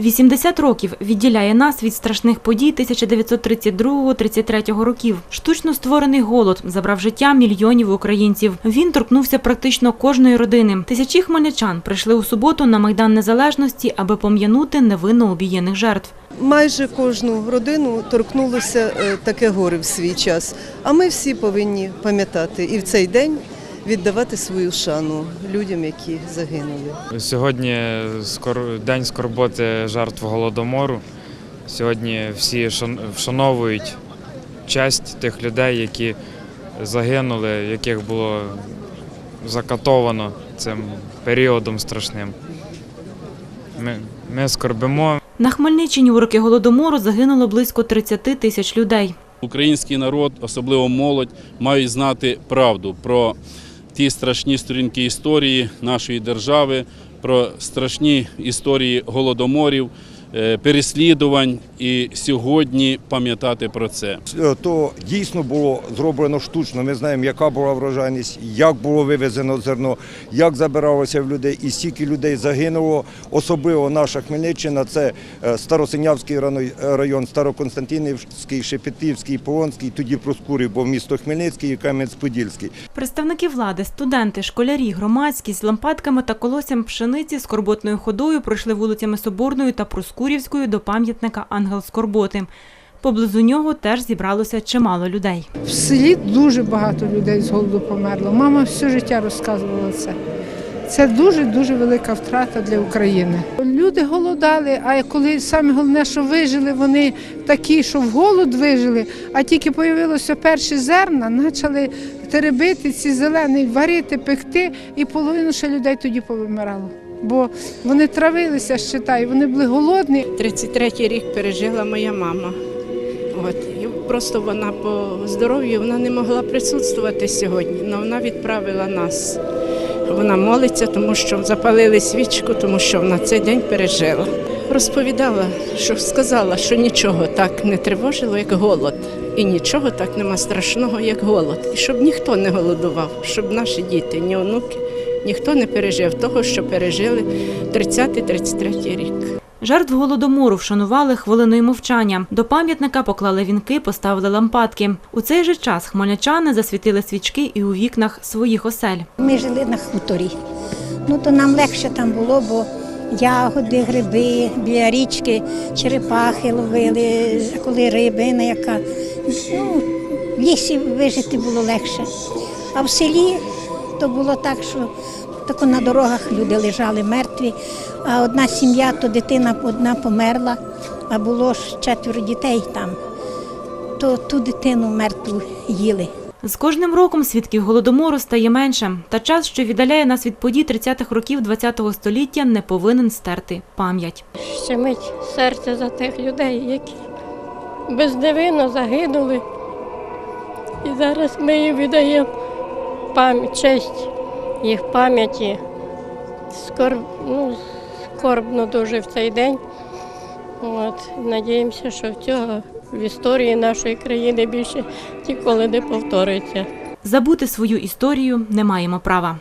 80 років відділяє нас від страшних подій 1932-33 років. Штучно створений голод забрав життя мільйонів українців. Він торкнувся практично кожної родини. Тисячі хмельничан прийшли у суботу на майдан незалежності, аби пом'янути невинно обієних жертв. Майже кожну родину торкнулося е, таке горе в свій час. А ми всі повинні пам'ятати і в цей день віддавати свою шану людям, які загинули. Сьогодні день скорботи жертв голодомору. Сьогодні всі шан- вшановують честь тих людей, які загинули, яких було закатовано цим періодом страшним. Ми, ми скорбимо, На Хмельниччині у роки голодомору загинуло близько 30 тисяч людей. Український народ, особливо молодь, мають знати правду про ті страшні сторінки історії нашої держави, про страшні історії голодоморів, переслідувань і сьогодні пам'ятати про це. Е, то дійсно було зроблено штучно. Ми знаємо, яка була врожайність, як було вивезено зерно, як забиралося в людей, і стільки людей загинуло. Особливо наша Хмельниччина це е, Старосинявський рано- район, Староконстантинівський, Шепетівський, Полонський, тоді Проскурів, бо місто Хмельницький і Кам'янець-Подільський. Представники влади, студенти, школярі, громадськість з лампадками та колоссям пшениці скорботною ходою пройшли вулицями Соборною та Проскурівською до пам'ятника Ангел Скорботи. Поблизу нього теж зібралося чимало людей. В селі дуже багато людей з голоду померло. Мама все життя розказувала це. Це дуже-дуже велика втрата для України. Люди голодали, а коли саме головне, що вижили, вони такі, що в голод вижили, а тільки появилося перші зерна, почали теребити ці зелені, варити, пекти, і половину ще людей тоді повимирало. Бо вони травилися, считай, вони були голодні. 33-й рік пережила моя мама. От. І просто вона по здоров'ю вона не могла присутствувати сьогодні, але вона відправила нас. Вона молиться, тому що запалили свічку, тому що вона цей день пережила. Розповідала, що сказала, що нічого так не тривожило, як голод. І нічого так нема страшного, як голод. І щоб ніхто не голодував, щоб наші діти, ні онуки, ніхто не пережив того, що пережили 30-33 рік. Жертв голодомору вшанували хвилиною мовчання. До пам'ятника поклали вінки, поставили лампадки. У цей же час хмельничани засвітили свічки і у вікнах своїх осель. Ми жили на хуторі. Ну то нам легше там було, бо ягоди, гриби, біля річки, черепахи ловили, коли рибина яка. Ну, в лісі вижити було легше. А в селі то було так, що тако на дорогах люди лежали мертві, а одна сім'я, то дитина одна померла, а було ж четверо дітей там. То ту дитину мертву їли. З кожним роком свідків голодомору стає менше, та час, що віддаляє нас від подій 30-х років ХХ століття, не повинен стерти пам'ять. щемить серце за тих людей, які безневинно загинули. І зараз ми їм віддаємо пам'ять, честь їх пам'яті. Скорб, ну, скорбно дуже в цей день. От, надіємося, що цього в історії нашої країни більше ніколи не повториться. Забути свою історію не маємо права.